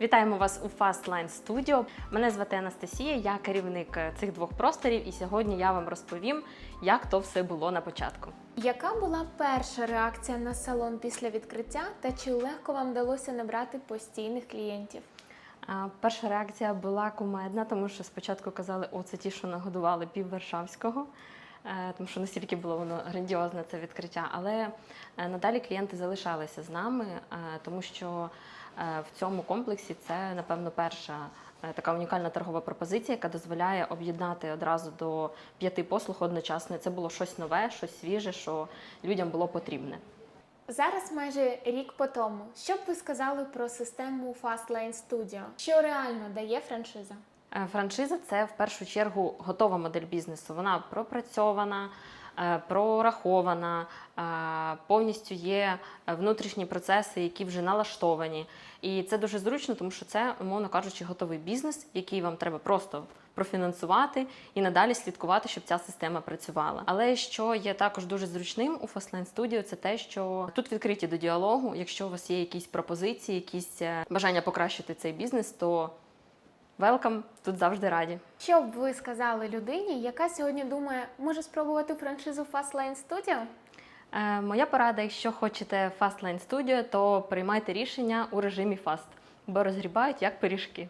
Вітаємо вас у Fastline Studio. Мене звати Анастасія, я керівник е, цих двох просторів, і сьогодні я вам розповім, як то все було на початку. Яка була перша реакція на салон після відкриття та чи легко вам вдалося набрати постійних клієнтів? Перша реакція була кумедна, тому що спочатку казали, о, це ті, що нагодували пів Варшавського, тому що настільки було воно грандіозне це відкриття. Але е, надалі клієнти залишалися з нами, е, тому що е, в цьому комплексі це, напевно, перша е, така унікальна торгова пропозиція, яка дозволяє об'єднати одразу до п'яти послуг одночасно. Це було щось нове, щось свіже, що людям було потрібне. Зараз майже рік по тому. Що б ви сказали про систему Fastlane Studio? Що реально дає франшиза? Е, Франшиза це в першу чергу готова модель бізнесу. Вона пропрацьована, е, прорахована, е, повністю є внутрішні процеси, які вже налаштовані. І це дуже зручно, тому що це, умовно кажучи, готовий бізнес, який вам треба просто профінансувати і надалі слідкувати, щоб ця система працювала. Але що є також дуже зручним у Fastline Studio, це те, що тут відкриті до діалогу. Якщо у вас є якісь пропозиції, якісь бажання покращити цей бізнес, то Велкам, тут завжди раді. Що б ви сказали людині, яка сьогодні думає, може спробувати франшизу Fastlane Studio? Е, моя порада, якщо хочете Fastlane Studio, то приймайте рішення у режимі Fast, бо розгрібають як пиріжки.